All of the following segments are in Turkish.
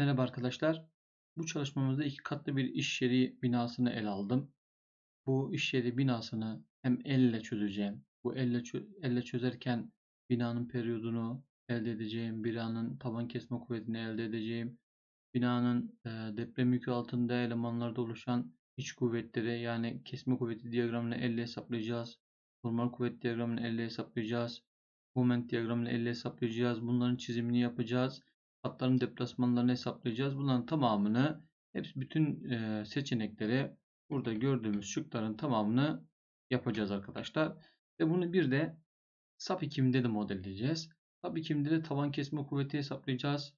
Merhaba arkadaşlar. Bu çalışmamızda iki katlı bir iş yeri binasını ele aldım. Bu iş yeri binasını hem elle çözeceğim. Bu elle, çö elle çözerken binanın periyodunu elde edeceğim. Binanın taban kesme kuvvetini elde edeceğim. Binanın e, deprem yükü altında elemanlarda oluşan iç kuvvetleri yani kesme kuvveti diyagramını elle hesaplayacağız. Normal kuvvet diyagramını elle hesaplayacağız. Moment diyagramını elle hesaplayacağız. Bunların çizimini yapacağız hatların deplasmanlarını hesaplayacağız. Bunların tamamını hepsi bütün e, seçenekleri burada gördüğümüz şıkların tamamını yapacağız arkadaşlar. Ve bunu bir de SAP 2000'de de modelleyeceğiz. SAP 2000'de de taban kesme kuvveti hesaplayacağız.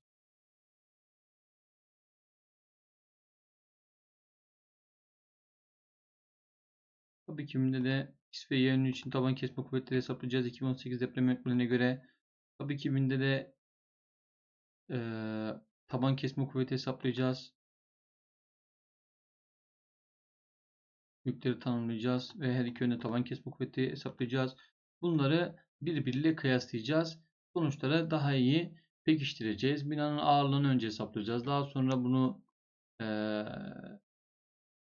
SAP 2000'de de X ve Y için taban kesme kuvvetleri hesaplayacağız. 2018 deprem yönetmeliğine göre SAP 2000'de de ee, taban kesme kuvveti hesaplayacağız. Yükleri tanımlayacağız ve her iki yönde taban kesme kuvveti hesaplayacağız. Bunları birbiriyle kıyaslayacağız. Sonuçları daha iyi pekiştireceğiz. Binanın ağırlığını önce hesaplayacağız. Daha sonra bunu e,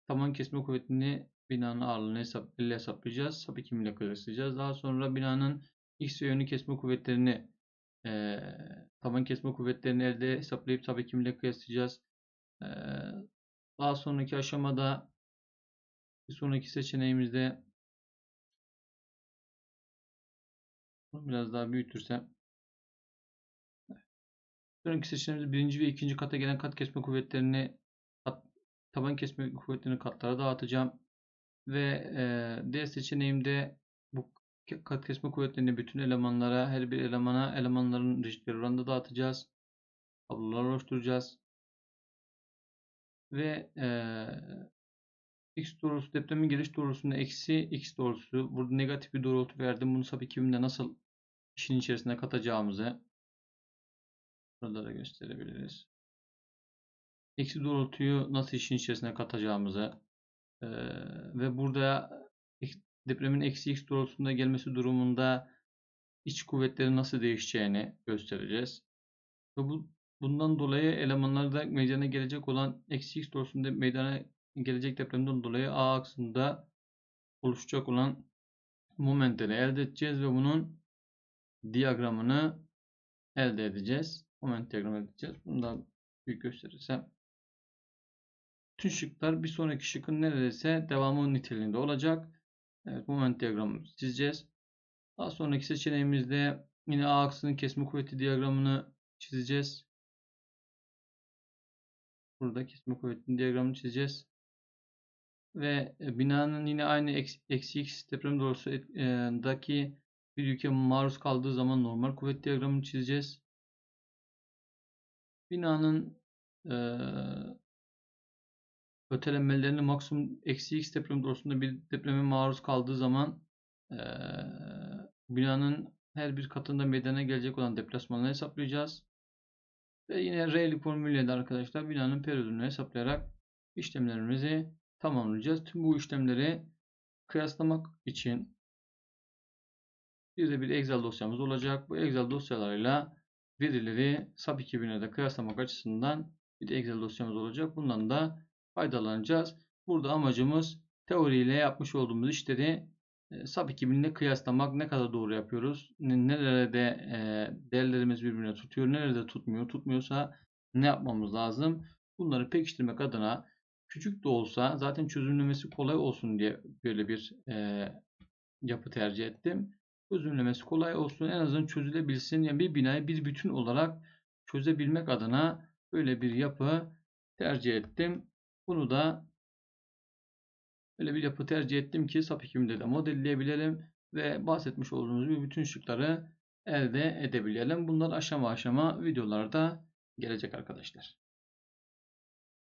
taban kesme kuvvetini binanın ağırlığını hesap, ile hesaplayacağız. Sap ile kıyaslayacağız. Daha sonra binanın x ve yönlü kesme kuvvetlerini e, taban kesme kuvvetlerini elde hesaplayıp tabii kimle kıyaslayacağız. E, daha sonraki aşamada bir sonraki seçeneğimizde biraz daha büyütürsem sonraki seçeneğimizde birinci ve ikinci kata gelen kat kesme kuvvetlerini kat, taban kesme kuvvetlerini katlara dağıtacağım ve e, D seçeneğimde kat kesme kuvvetlerini bütün elemanlara, her bir elemana elemanların reşitleri oranında dağıtacağız. Tablolar oluşturacağız. Ve ee, x doğrusu depremin geliş doğrusunda eksi x doğrusu. Burada negatif bir doğrultu verdim. Bunu sap 2000'de nasıl işin içerisine katacağımızı burada da gösterebiliriz. Eksi doğrultuyu nasıl işin içerisine katacağımızı ee, ve burada depremin eksi x doğrultusunda gelmesi durumunda iç kuvvetlerin nasıl değişeceğini göstereceğiz. Ve bu, bundan dolayı elemanlarda meydana gelecek olan eksi x doğrultusunda meydana gelecek depremden dolayı A aksında oluşacak olan momentleri elde edeceğiz ve bunun diyagramını elde edeceğiz. Moment diyagramı elde edeceğiz. Bundan büyük gösterirsem. Tüm şıklar bir sonraki şıkın neredeyse devamı niteliğinde olacak. Evet, moment diyagramı çizeceğiz. Daha sonraki seçeneğimizde yine A aksının kesme kuvveti diyagramını çizeceğiz. Burada kesme kuvvetinin diyagramını çizeceğiz. Ve e, binanın yine aynı eksi x deprem doğrusundaki bir yüke maruz kaldığı zaman normal kuvvet diyagramını çizeceğiz. Binanın e, ötelenmelerinin maksimum eksi x deprem doğrusunda bir depreme maruz kaldığı zaman e, binanın her bir katında meydana gelecek olan deplasmanları hesaplayacağız. Ve yine Rayleigh formülüyle de arkadaşlar binanın periyodunu hesaplayarak işlemlerimizi tamamlayacağız. Tüm bu işlemleri kıyaslamak için bir de bir Excel dosyamız olacak. Bu Excel dosyalarıyla verileri SAP 2000'e de kıyaslamak açısından bir Excel dosyamız olacak. Bundan da faydalanacağız. Burada amacımız teoriyle yapmış olduğumuz işleri e, SAP 2000 ile kıyaslamak ne kadar doğru yapıyoruz? Nerede e, değerlerimiz birbirine tutuyor, nerede tutmuyor, tutmuyorsa ne yapmamız lazım? Bunları pekiştirmek adına küçük de olsa zaten çözümlemesi kolay olsun diye böyle bir e, yapı tercih ettim. Çözümlemesi kolay olsun, en azından çözülebilsin. Yani bir binayı bir bütün olarak çözebilmek adına böyle bir yapı tercih ettim. Bunu da öyle bir yapı tercih ettim ki SAP 2000'de de modelleyebilelim ve bahsetmiş olduğumuz gibi bütün şıkları elde edebilelim. Bunlar aşama aşama videolarda gelecek arkadaşlar.